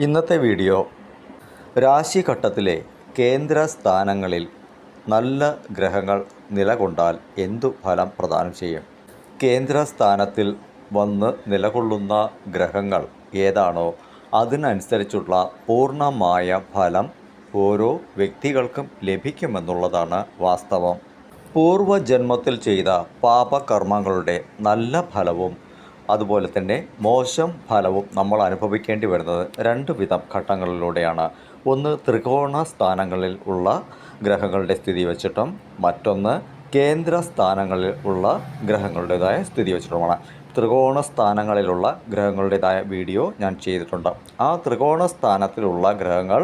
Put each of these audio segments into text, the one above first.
ഇന്നത്തെ വീഡിയോ രാശിഘട്ടത്തിലെ കേന്ദ്ര സ്ഥാനങ്ങളിൽ നല്ല ഗ്രഹങ്ങൾ നിലകൊണ്ടാൽ എന്തു ഫലം പ്രദാനം ചെയ്യും? കേന്ദ്ര സ്ഥാനത്തിൽ വന്ന് നിലകൊള്ളുന്ന ഗ്രഹങ്ങൾ ഏതാണോ അതിനനുസരിച്ചുള്ള പൂർണമായ ഫലം ഓരോ വ്യക്തികൾക്കും ലഭിക്കുമെന്നുള്ളതാണ് വാസ്തവം. പൂർവജന്മത്തിൽ ചെയ്ത പാപകർമ്മങ്ങളുടെ നല്ല ഫലവും അതുപോലെ തന്നെ മോശം ഫലവും നമ്മൾ അനുഭവിക്കേണ്ടി വരുന്നത് രണ്ട് വിധം ഘട്ടങ്ങളിലൂടെയാണ്. ഒന്ന് ത്രികോണ സ്ഥാനങ്ങളിൽ ഉള്ള ഗ്രഹങ്ങളുടെ സ്ഥിതി വെച്ചിട്ടും മറ്റൊന്ന് കേന്ദ്ര സ്ഥാനങ്ങളിൽ ഉള്ള ഗ്രഹങ്ങളുടേതായ സ്ഥിതി വെച്ചിട്ടുമാണ്. ത്രികോണ സ്ഥാനങ്ങളിലുള്ള ഗ്രഹങ്ങളുടേതായ വീഡിയോ ഞാൻ ചെയ്തിട്ടുണ്ട്. ആ ത്രികോണ സ്ഥാനത്തിലുള്ള ഗ്രഹങ്ങൾ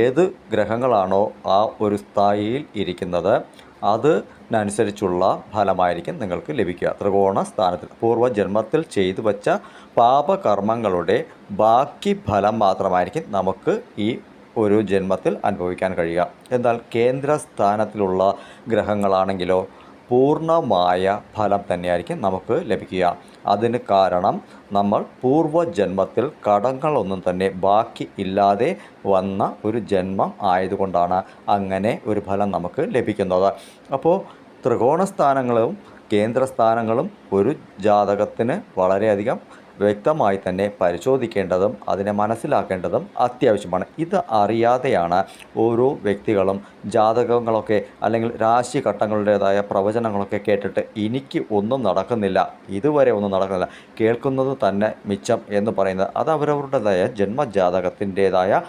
ഏത് ഗ്രഹങ്ങളാണോ ആ ഒരു സ്ഥായിയിൽ ഇരിക്കുന്നത് അതിനനുസരിച്ചുള്ള ഫലമായിരിക്കും നിങ്ങൾക്ക് ലഭിക്കുക. ത്രികോണ സ്ഥാനത്തിൽ പൂർവജന്മത്തിൽ ചെയ്തു വച്ച പാപകർമ്മങ്ങളുടെ ബാക്കി ഫലം മാത്രമായിരിക്കും നമുക്ക് ഈ ഒരു ജന്മത്തിൽ അനുഭവിക്കാൻ കഴിയുക. എന്നാൽ കേന്ദ്ര സ്ഥാനത്തിലുള്ള ഗ്രഹങ്ങളാണെങ്കിലോ പൂർണമായ ഫലം തന്നെയായിരിക്കും നമുക്ക് ലഭിക്കുക. അതിന് കാരണം നമ്മൾ പൂർവജന്മത്തിൽ കടങ്ങളൊന്നും തന്നെ ബാക്കി ഇല്ലാതെ വന്ന ഒരു ജന്മം ആയതുകൊണ്ടാണ് അങ്ങനെ ഒരു ഫലം നമുക്ക് ലഭിക്കുന്നത്. അപ്പോൾ ത്രികോണ സ്ഥാനങ്ങളും കേന്ദ്ര സ്ഥാനങ്ങളും ഒരു ജാതകത്തിന് വളരെയധികം വ്യക്തമായി തന്നെ പരിശോധിക്കേണ്ടതും അതിനെ മനസ്സിലാക്കേണ്ടതും അത്യാവശ്യമാണ്. ഇത് അറിയാതെയാണ് ഓരോ വ്യക്തികളും ജാതകങ്ങളൊക്കെ അല്ലെങ്കിൽ രാശി രാശിഘട്ടങ്ങളുടേതായ പ്രവചനങ്ങളൊക്കെ കേട്ടിട്ട് എനിക്ക് ഒന്നും നടക്കുന്നില്ല ഇതുവരെ ഒന്നും നടക്കുന്നില്ല കേൾക്കുന്നത് തന്നെ മിച്ചം എന്ന് പറയുന്നത്. അത് അവരവരുടേതായ ജന്മജാതകത്തിന്റേതായ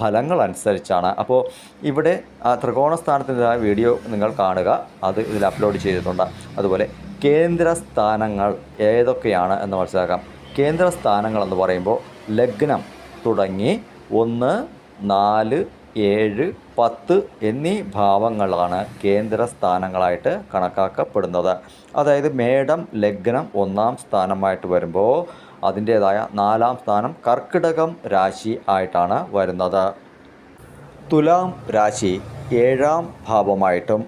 ഫലങ്ങൾ അനുസരിച്ചാണ്. അപ്പോൾ ഇവിടെ ആ ത്രികോണ വീഡിയോ നിങ്ങൾ കാണുക. അത് ഇതിൽ അപ്ലോഡ് ചെയ്തിട്ടുണ്ട്. അതുപോലെ കേന്ദ്ര സ്ഥാനങ്ങൾ ഏതൊക്കെയാണ് എന്ന് മനസ്സിലാക്കാം. കേന്ദ്ര സ്ഥാനങ്ങളെന്ന് പറയുമ്പോൾ ലഗ്നം തുടങ്ങി ഒന്ന് നാല് ഏഴ് പത്ത് എന്നീ ഭാവങ്ങളാണ് കേന്ദ്ര സ്ഥാനങ്ങളായിട്ട് കണക്കാക്കപ്പെടുന്നത്. അതായത് മേടം ലഗ്നം ഒന്നാം സ്ഥാനമായിട്ട് വരുമ്പോൾ അതിന്റേതായ നാലാം സ്ഥാനം കർക്കിടകം രാശി ആയിട്ടാണ് വരുന്നത്. തുലാം രാശി ഏഴാം ഭാവമായിട്ടും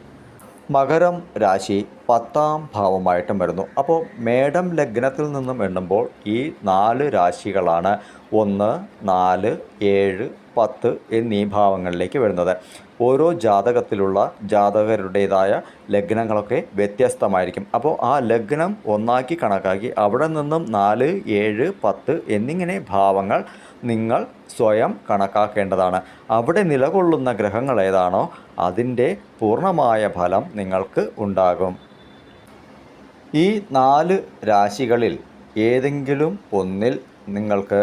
മകരം രാശി പത്താം ഭാവമായിട്ടും വരുന്നു. അപ്പോൾ മേടം ലഗ്നത്തിൽ നിന്നും എണ്ണുമ്പോൾ ഈ നാല് രാശികളാണ്. ഒന്ന് നാല് ഏഴ് പത്ത് എന്നീ ഭാവങ്ങളിലേക്ക് വരുന്നത്. ഓരോ ജാതകത്തിലുള്ള ജാതകരുടേതായ ലഗ്നങ്ങളൊക്കെ വ്യത്യസ്തമായിരിക്കും. അപ്പോൾ ആ ലഗ്നം ഒന്നാക്കി കണക്കാക്കി അവിടെ നിന്നും നാല് ഏഴ് പത്ത് എന്നിങ്ങനെ ഭാവങ്ങൾ നിങ്ങൾ സ്വയം കണക്കാക്കേണ്ടതാണ്. അവിടെ നിലകൊള്ളുന്ന ഗ്രഹങ്ങൾ ഏതാണോ അതിന്റെ പൂർണമായ ഫലം നിങ്ങൾക്ക് ഉണ്ടാകും. ഈ നാല് രാശികളിൽ ഏതെങ്കിലും ഒന്നിൽ നിങ്ങൾക്ക്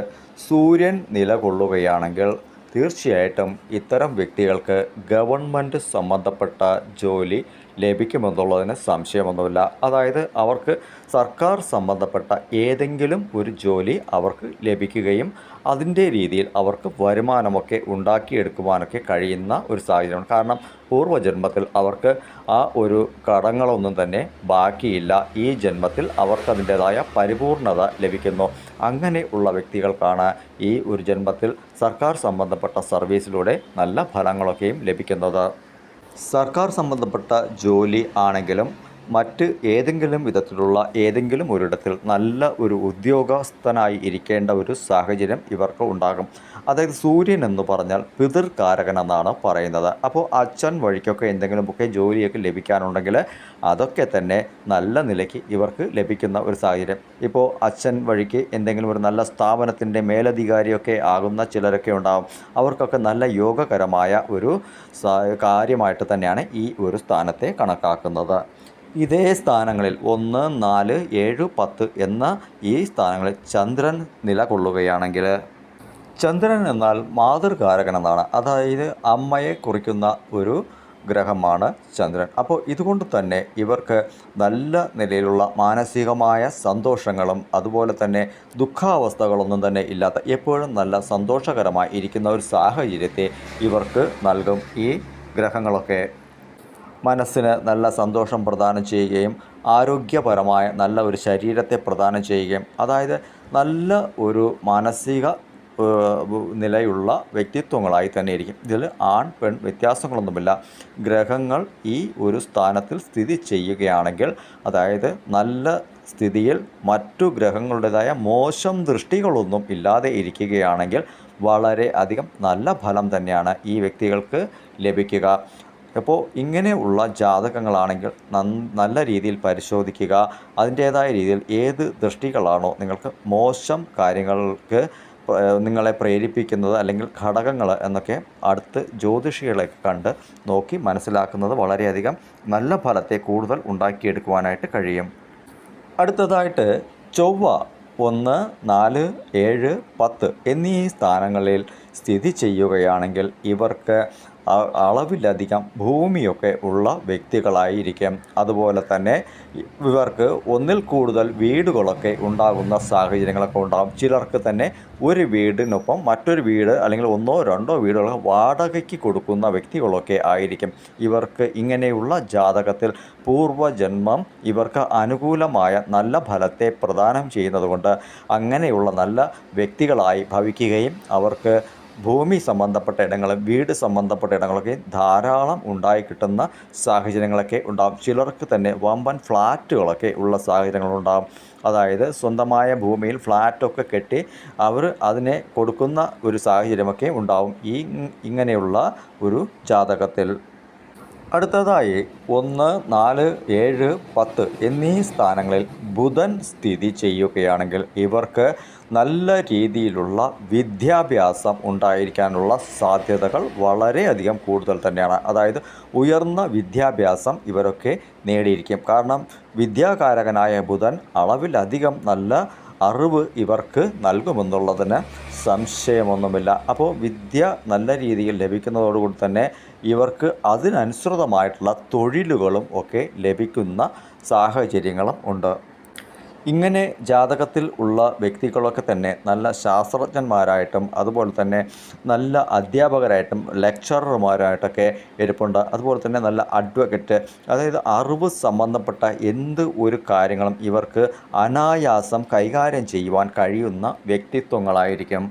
സൂര്യൻ നിലകൊള്ളുകയാണെങ്കിൽ തീർച്ചയായിട്ടും ഇത്തരം വ്യക്തികൾക്ക് ഗവൺമെന്റ് സംബന്ധപ്പെട്ട ജോലി ലഭിക്കുമെന്നുള്ളതിന് സംശയമൊന്നുമില്ല. അതായത് അവർക്ക് സർക്കാർ സംബന്ധപ്പെട്ട ഏതെങ്കിലും ഒരു ജോലി അവർക്ക് ലഭിക്കുകയും അതിന്റെ രീതിയിൽ അവർക്ക് വരുമാനമൊക്കെ ഉണ്ടാക്കിയെടുക്കുവാനൊക്കെ കഴിയുന്ന ഒരു സാഹചര്യമാണ്. കാരണം പൂർവജന്മത്തിൽ അവർക്ക് ആ ഒരു കടങ്ങളൊന്നും തന്നെ ബാക്കിയില്ല. ഈ ജന്മത്തിൽ അവർക്കതിന്റേതായ പരിപൂർണത ലഭിക്കുന്നു. അങ്ങനെ ഉള്ള വ്യക്തികൾക്കാണ് ഈ ഒരു ജന്മത്തിൽ സർക്കാർ സംബന്ധപ്പെട്ട സർവീസിലൂടെ നല്ല ഫലങ്ങളൊക്കെയും ലഭിക്കുന്നത്. സർക്കാർ സംബന്ധപ്പെട്ട ജോലി ആണെങ്കിലും മറ്റ് ഏതെങ്കിലും വിധത്തിലുള്ള ഏതെങ്കിലും ഒരിടത്തിൽ നല്ല ഒരു ഉദ്യോഗസ്ഥനായി ഇരിക്കേണ്ട ഒരു സാഹചര്യം ഇവർക്ക് ഉണ്ടാകും. അതായത് സൂര്യൻ എന്ന് പറഞ്ഞാൽ പിതൃകാരകൻ എന്നാണ് പറയുന്നത്. അപ്പോൾ അച്ഛൻ വഴിക്കൊക്കെ എന്തെങ്കിലുമൊക്കെ ജോലിയൊക്കെ ലഭിക്കാനുണ്ടെങ്കിൽ അതൊക്കെ തന്നെ നല്ല നിലയ്ക്ക് ഇവർക്ക് ലഭിക്കുന്ന ഒരു സാഹചര്യം. ഇപ്പോൾ അച്ഛൻ വഴിക്ക് എന്തെങ്കിലും ഒരു നല്ല സ്ഥാപനത്തിന്റെ മേലധികാരിയൊക്കെ ആകുന്ന ചിലരൊക്കെ ഉണ്ടാകും അവർക്കൊക്കെ നല്ല യോഗകരമായ ഒരു കാര്യമായിട്ട് തന്നെയാണ് ഈ ഒരു സ്ഥാനത്തെ കണക്കാക്കുന്നത്. ഇതേ സ്ഥാനങ്ങളിൽ ഒന്ന് നാല് ഏഴ് പത്ത് എന്ന ഈ സ്ഥാനങ്ങളിൽ ചന്ദ്രൻ നിലകൊള്ളുകയാണെങ്കിൽ ചന്ദ്രൻ എന്നാൽ മാതൃകാരകൻ എന്നാണ് അതായത് അമ്മയെ കുറിക്കുന്ന ഒരു ഗ്രഹമാണ് ചന്ദ്രൻ. അപ്പോൾ ഇതുകൊണ്ട് തന്നെ ഇവർക്ക് നല്ല നിലയിലുള്ള മാനസികമായ സന്തോഷങ്ങളും അതുപോലെ തന്നെ ദുഃഖാവസ്ഥകളൊന്നും തന്നെ ഇല്ലാത്ത എപ്പോഴും നല്ല സന്തോഷകരമായി ഇരിക്കുന്ന ഒരു സാഹചര്യത്തെ ഇവർക്ക് നൽകും ഈ ഗ്രഹങ്ങളൊക്കെ. മനസ്സിന് നല്ല സന്തോഷം പ്രദാനം ചെയ്യുകയും ആരോഗ്യപരമായ നല്ല ഒരു ശരീരത്തെ പ്രദാനം ചെയ്യുകയും അതായത് നല്ല ഒരു മാനസിക നിലയുള്ള വ്യക്തിത്വങ്ങളായി തന്നെ ഇരിക്കും. ഇതിൽ ആൺ പെൺ വ്യത്യാസങ്ങളൊന്നുമില്ല. ഗ്രഹങ്ങൾ ഈ ഒരു സ്ഥാനത്തിൽ സ്ഥിതി ചെയ്യുകയാണെങ്കിൽ അതായത് നല്ല സ്ഥിതിയിൽ മറ്റു ഗ്രഹങ്ങളുടേതായ മോശം ദൃഷ്ടികളൊന്നും ഇല്ലാതെ ഇരിക്കുകയാണെങ്കിൽ വളരെ അധികം നല്ല ഫലം തന്നെയാണ് ഈ വ്യക്തികൾക്ക് ലഭിക്കുക. അപ്പോൾ ഇങ്ങനെയുള്ള ജാതകങ്ങളാണെങ്കിൽ നല്ല രീതിയിൽ പരിശോധിക്കുക. അതിന്റേതായ രീതിയിൽ ഏത് ദൃഷ്ടികളാണോ നിങ്ങൾക്ക് മോശം കാര്യങ്ങൾക്ക് നിങ്ങളെ പ്രേരിപ്പിക്കുന്നത് അല്ലെങ്കിൽ ഘടകങ്ങൾ എന്നൊക്കെ അടുത്ത് ജ്യോതിഷികളെ കണ്ട് നോക്കി മനസ്സിലാക്കുന്നത് വളരെയധികം നല്ല ഫലത്തെ കൂടുതൽ ഉണ്ടാക്കിയെടുക്കുവാനായിട്ട് കഴിയും. അടുത്തതായിട്ട് ചൊവ്വ ഒന്ന് നാല് ഏഴ് പത്ത് എന്നീ സ്ഥാനങ്ങളിൽ സ്ഥിതി ചെയ്യുകയാണെങ്കിൽ ഇവർക്ക് അളവിലധികം ഭൂമിയൊക്കെ ഉള്ള വ്യക്തികളായിരിക്കും. അതുപോലെ തന്നെ ഇവർക്ക് ഒന്നിൽ കൂടുതൽ വീടുകളൊക്കെ ഉണ്ടാകുന്ന സാഹചര്യങ്ങളൊക്കെ ഉണ്ടാകും ചിലർക്ക് തന്നെ ഒരു വീടിനൊപ്പം മറ്റൊരു വീട് അല്ലെങ്കിൽ ഒന്നോ രണ്ടോ വീടുകളൊക്കെ വാടകയ്ക്ക് കൊടുക്കുന്ന വ്യക്തികളൊക്കെ ആയിരിക്കും. ഇവർക്ക് ഇങ്ങനെയുള്ള ജാതകത്തിൽ പൂർവജന്മം ഇവർക്ക് അനുകൂലമായ നല്ല ഫലത്തെ പ്രദാനം ചെയ്യുന്നതുകൊണ്ട് അങ്ങനെയുള്ള നല്ല വ്യക്തികളായി ഭവിക്കുകയും അവർക്ക് ഭൂമി സംബന്ധപ്പെട്ട ഇടങ്ങളും വീട് സംബന്ധപ്പെട്ട ഇടങ്ങളൊക്കെ ധാരാളം ഉണ്ടായി കിട്ടുന്ന സാഹചര്യങ്ങളൊക്കെ ഉണ്ടാകും ചിലർക്ക് തന്നെ വമ്പൻ ഫ്ലാറ്റുകളൊക്കെ ഉള്ള സാഹചര്യങ്ങളുണ്ടാകും അതായത് സ്വന്തമായ ഭൂമിയിൽ ഫ്ലാറ്റൊക്കെ കെട്ടി അവർ അതിനെ കൊടുക്കുന്ന ഒരു സാഹചര്യമൊക്കെ ഉണ്ടാവും. ഈ ഇങ്ങനെയുള്ള ഒരു ജാതകത്തിൽ അടുത്തതായി ഒന്ന് നാല് ഏഴ് പത്ത് എന്നീ സ്ഥാനങ്ങളിൽ ബുധൻ സ്ഥിതി ചെയ്യുകയാണെങ്കിൽ ഇവർക്ക് നല്ല രീതിയിലുള്ള വിദ്യാഭ്യാസം ഉണ്ടായിരിക്കാനുള്ള സാധ്യതകൾ വളരെയധികം കൂടുതൽ തന്നെയാണ്. അതായത് ഉയർന്ന വിദ്യാഭ്യാസം ഇവരൊക്കെ നേടിയിരിക്കും. കാരണം വിദ്യാകാരകനായ ബുധൻ അളവിലധികം നല്ല അറിവ് ഇവർക്ക് നൽകുമെന്നുള്ളതിന് സംശയമൊന്നുമില്ല. അപ്പോൾ വിദ്യ നല്ല രീതിയിൽ ലഭിക്കുന്നതോടുകൂടി തന്നെ ഇവർക്ക് അതിനനുസൃതമായിട്ടുള്ള തൊഴിലുകളും ഒക്കെ ലഭിക്കുന്ന സാഹചര്യങ്ങളും ഉണ്ട്. ഇങ്ങനെ ജാതകത്തിൽ ഉള്ള വ്യക്തികളൊക്കെ തന്നെ നല്ല ശാസ്ത്രജ്ഞന്മാരായിട്ടും അതുപോലെ തന്നെ നല്ല അധ്യാപകരായിട്ടും ലെക്ചറർമാരായിട്ടൊക്കെ ഇരിപ്പുണ്ട്. അതുപോലെ തന്നെ നല്ല അഡ്വക്കറ്റ് അതായത് അറിവ് സംബന്ധപ്പെട്ട എന്ത് ഒരു കാര്യങ്ങളും ഇവർക്ക് അനായാസം കൈകാര്യം ചെയ്യുവാൻ കഴിയുന്ന വ്യക്തിത്വങ്ങളായിരിക്കും.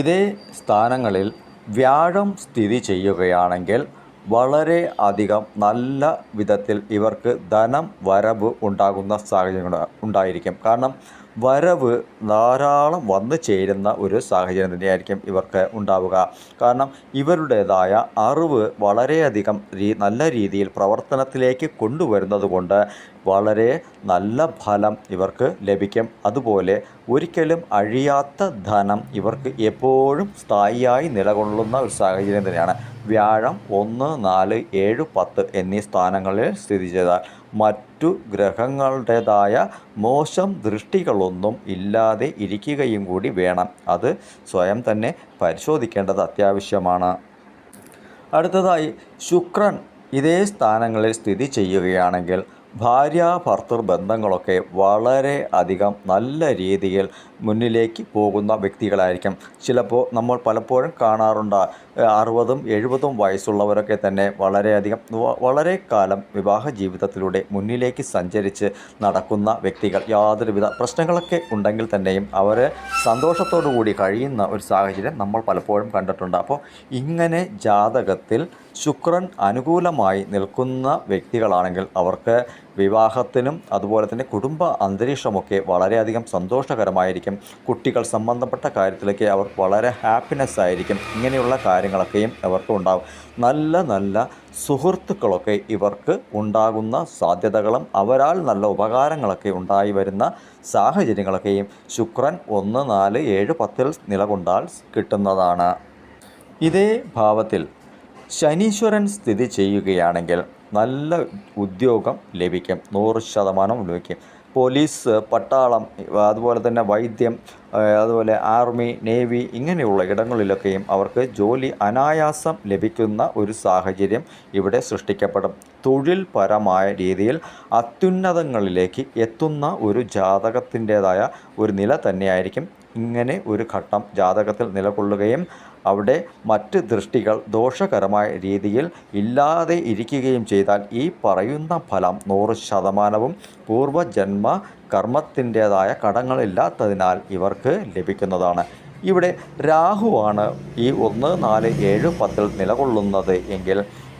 ഇതേ സ്ഥാനങ്ങളിൽ വ്യാഴം സ്ഥിതി ചെയ്യുകയാണെങ്കിൽ വളരെ അധികം നല്ല വിധത്തിൽ ഇവർക്ക് ധനം വരവ് ഉണ്ടാകുന്ന സാഹചര്യങ്ങൾ ഉണ്ടായിരിക്കും. കാരണം വരവ് ധാരാളം വന്നു ചേരുന്ന ഒരു സാഹചര്യം തന്നെയായിരിക്കും ഇവർക്ക് ഉണ്ടാവുക. കാരണം ഇവരുടേതായ അറിവ് വളരെയധികം നല്ല രീതിയിൽ പ്രവർത്തനത്തിലേക്ക് കൊണ്ടുവരുന്നത് കൊണ്ട് വളരെ നല്ല ഫലം ഇവർക്ക് ലഭിക്കും. അതുപോലെ ഒരിക്കലും അഴിയാത്ത ധനം ഇവർക്ക് എപ്പോഴും സ്ഥായിയായി നിലകൊള്ളുന്ന ഒരു സാഹചര്യം തന്നെയാണ്. വ്യാഴം ഒന്ന് നാല് ഏഴ് പത്ത് എന്നീ സ്ഥാനങ്ങളിൽ സ്ഥിതി ചെയ്താൽ മറ്റു ഗ്രഹങ്ങളുടേതായ മോശം ദൃഷ്ടികളൊന്നും ഇല്ലാതെ ഇരിക്കുകയും കൂടി വേണം. അത് സ്വയം തന്നെ പരിശോധിക്കേണ്ടത് അത്യാവശ്യമാണ്. അടുത്തതായി ശുക്രൻ ഇതേ സ്ഥാനങ്ങളിൽ സ്ഥിതി ചെയ്യുകയാണെങ്കിൽ ഭാര്യ ഭർത്തൃ ബന്ധങ്ങളൊക്കെ വളരെ അധികം നല്ല രീതിയിൽ മുന്നിലേക്ക് പോകുന്ന വ്യക്തികളായിരിക്കും. ചിലപ്പോൾ നമ്മൾ പലപ്പോഴും കാണാറുണ്ട് അറുപതും എഴുപതും വയസ്സുള്ളവരൊക്കെ തന്നെ വളരെയധികം വളരെ കാലം വിവാഹ ജീവിതത്തിലൂടെ മുന്നിലേക്ക് സഞ്ചരിച്ച് നടക്കുന്ന വ്യക്തികൾ. യാതൊരുവിധ പ്രശ്നങ്ങളൊക്കെ ഉണ്ടെങ്കിൽ തന്നെയും അവർ സന്തോഷത്തോടു കൂടി കഴിയുന്ന ഒരു സാഹചര്യം നമ്മൾ പലപ്പോഴും കണ്ടിട്ടുണ്ട്. അപ്പോൾ ഇങ്ങനെ ജാതകത്തിൽ ശുക്രൻ അനുകൂലമായി നിൽക്കുന്ന വ്യക്തികളാണെങ്കിൽ അവർക്ക് വിവാഹത്തിനും അതുപോലെ തന്നെ കുടുംബ അന്തരീക്ഷമൊക്കെ വളരെയധികം സന്തോഷകരമായിരിക്കും. കുട്ടികൾ സംബന്ധപ്പെട്ട കാര്യത്തിലൊക്കെ അവർ വളരെ ഹാപ്പിനെസ് ആയിരിക്കും. ഇങ്ങനെയുള്ള കാര്യങ്ങളൊക്കെയും അവർക്ക് ഉണ്ടാകും നല്ല നല്ല സുഹൃത്തുക്കളൊക്കെ ഇവർക്ക് ഉണ്ടാകുന്ന സാധ്യതകളും അവരാൽ നല്ല ഉപകാരങ്ങളൊക്കെ ഉണ്ടായി വരുന്ന സാഹചര്യങ്ങളൊക്കെയും ശുക്രൻ ഒന്ന് നാല് ഏഴ് പത്തിൽ നിലകൊണ്ടാൽ കിട്ടുന്നതാണ്. ഇതേ ഭാവത്തിൽ ശനീശ്വരൻ സ്ഥിതി ചെയ്യുകയാണെങ്കിൽ നല്ല ഉദ്യോഗം ലഭിക്കും. നൂറ് ശതമാനം ലഭിക്കും. പോലീസ് പട്ടാളം അതുപോലെ തന്നെ വൈദ്യം അതുപോലെ ആർമി നേവി ഇങ്ങനെയുള്ള ഇടങ്ങളിലൊക്കെയും അവർക്ക് ജോലി അനായാസം ലഭിക്കുന്ന ഒരു സാഹചര്യം ഇവിടെ സൃഷ്ടിക്കപ്പെടും. തൊഴിൽപരമായ രീതിയിൽ അത്യുന്നതങ്ങളിലേക്ക് എത്തുന്ന ഒരു ജാതകത്തിന്റേതായ ഒരു നില തന്നെയായിരിക്കും ഇങ്ങനെ ഒരു ഘട്ടം ജാതകത്തിൽ നിലകൊള്ളുകയും അവിടെ മറ്റ് ദൃഷ്ടികൾ ദോഷകരമായ രീതിയിൽ ഇല്ലാതെ ഇരിക്കുകയും ചെയ്താൽ ഈ പറയുന്ന ഫലം നൂറ് ശതമാനവും പൂർവജന്മ കർമ്മത്തിന്റേതായ കടങ്ങളില്ലാത്തതിനാൽ ഇവർക്ക് ലഭിക്കുന്നതാണ്. ഇവിടെ രാഹുവാണ് ഈ ഒന്ന് നാല് ഏഴ് പത്തിൽ നിലകൊള്ളുന്നത് എങ്കിൽ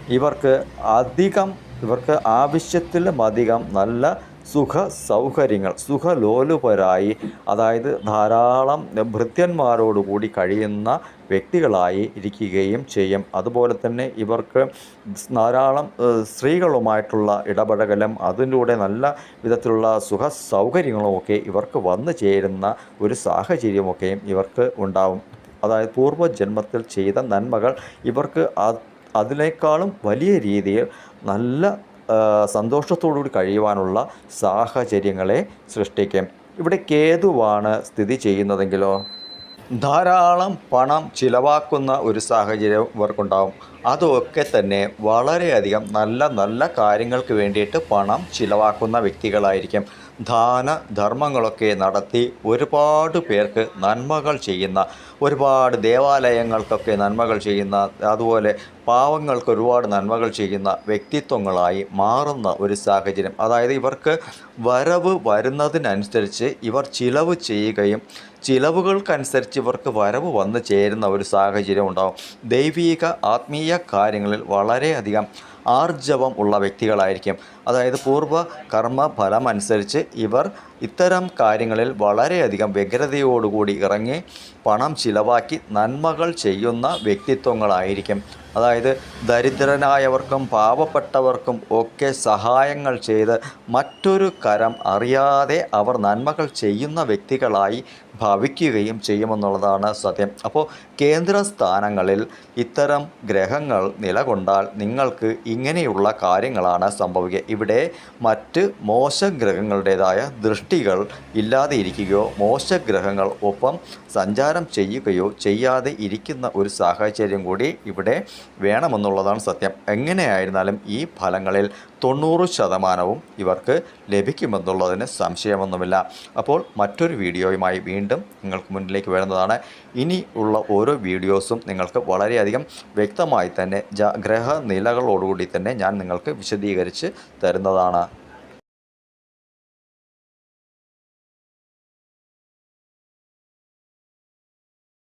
ഇവർക്ക് അധികം ഇവർക്ക് ആവശ്യത്തിലും അധികം നല്ല സുഖ സൗകര്യങ്ങൾ സുഖലോലുപരായി അതായത് ധാരാളം ഭൃത്യന്മാരോടുകൂടി കഴിയുന്ന വ്യക്തികളായി ഇരിക്കുകയും ചെയ്യും. അതുപോലെ തന്നെ ഇവർക്ക് ധാരാളം സ്ത്രീകളുമായിട്ടുള്ള ഇടപഴകലും അതിലൂടെ നല്ല വിധത്തിലുള്ള സുഖ സൗകര്യങ്ങളുമൊക്കെ ഇവർക്ക് വന്നു ചേരുന്ന ഒരു സാഹചര്യമൊക്കെയും ഇവർക്ക് ഉണ്ടാവും. അതായത് പൂർവജന്മത്തിൽ ചെയ്ത നന്മകൾ ഇവർക്ക് അത് അതിനേക്കാളും വലിയ രീതിയിൽ നല്ല സന്തോഷത്തോടുകൂടി കഴിയുവാനുള്ള സാഹചര്യങ്ങളെ സൃഷ്ടിക്കും. ഇവിടെ കേതുവാണ് സ്ഥിതി ചെയ്യുന്നതെങ്കിലോ? ധാരാളം പണം ചിലവാക്കുന്ന ഒരു സാഹചര്യം ഇവർക്കുണ്ടാവും. അതൊക്കെ തന്നെ വളരെയധികം നല്ല നല്ല കാര്യങ്ങൾക്ക് വേണ്ടിയിട്ട് പണം ചിലവാക്കുന്ന വ്യക്തികളായിരിക്കും. ദാന ധർമ്മങ്ങളൊക്കെ നടത്തി ഒരുപാട് പേർക്ക് നന്മകൾ ചെയ്യുന്ന ഒരുപാട് ദേവാലയങ്ങൾക്കൊക്കെ നന്മകൾ ചെയ്യുന്ന അതുപോലെ പാവങ്ങൾക്ക് ഒരുപാട് നന്മകൾ ചെയ്യുന്ന വ്യക്തിത്വങ്ങളായി മാറുന്ന ഒരു സാഹചര്യം. അതായത് ഇവർക്ക് വരവ് വരുന്നതിനനുസരിച്ച് ഇവർ ചിലവ് ചെയ്യുകയും ചിലവുകൾക്കനുസരിച്ച് ഇവർക്ക് വരവ് വന്നു ചേരുന്ന ഒരു സാഹചര്യം ഉണ്ടാകും ദൈവീക ആത്മീയ കാര്യങ്ങളിൽ വളരെയധികം ആർജവം ഉള്ള വ്യക്തികളായിരിക്കും. അതായത് പൂർവ കർമ്മ ഫലം അനുസരിച്ച് ഇവർ ഇത്തരം കാര്യങ്ങളിൽ വളരെയധികം വ്യഗ്രതയോടുകൂടി ഇറങ്ങി പണം ചിലവാക്കി നന്മകൾ ചെയ്യുന്ന വ്യക്തിത്വങ്ങളായിരിക്കും. അതായത് ദരിദ്രനായവർക്കും പാവപ്പെട്ടവർക്കും ഒക്കെ സഹായങ്ങൾ ചെയ്ത് മറ്റൊരു കരം അറിയാതെ അവർ നന്മകൾ ചെയ്യുന്ന വ്യക്തികളായി ഭവിക്കുകയും ചെയ്യുമെന്നുള്ളതാണ് സത്യം. അപ്പോൾ കേന്ദ്ര സ്ഥാനങ്ങളിൽ ഇത്തരം ഗ്രഹങ്ങൾ നിലകൊണ്ടാൽ നിങ്ങൾക്ക് ഇങ്ങനെയുള്ള കാര്യങ്ങളാണ് സംഭവിക്കുക. ഇവിടെ മറ്റ് മോശഗ്രഹങ്ങളുടേതായ ദൃഷ്ടികൾ ഇല്ലാതെ ഇരിക്കുകയോ മോശഗ്രഹങ്ങൾ ഒപ്പം സഞ്ചാരം ചെയ്യുകയോ ചെയ്യാതെ ഇരിക്കുന്ന ഒരു സാഹചര്യം കൂടി ഇവിടെ വേണമെന്നുള്ളതാണ് സത്യം. എങ്ങനെയായിരുന്നാലും ഈ ഫലങ്ങളിൽ തൊണ്ണൂറ് ശതമാനവും ഇവർക്ക് ലഭിക്കുമെന്നുള്ളതിന് സംശയമൊന്നുമില്ല. അപ്പോൾ മറ്റൊരു വീഡിയോയുമായി വീണ്ടും നിങ്ങൾക്ക് മുന്നിലേക്ക് വരുന്നതാണ്. ഇനി ഉള്ള ഓരോ വീഡിയോസും നിങ്ങൾക്ക് വളരെയധികം വ്യക്തമായി തന്നെ ഗ്രഹനിലകളോടുകൂടി തന്നെ ഞാൻ നിങ്ങൾക്ക് വിശദീകരിച്ച് തരുന്നതാണ്.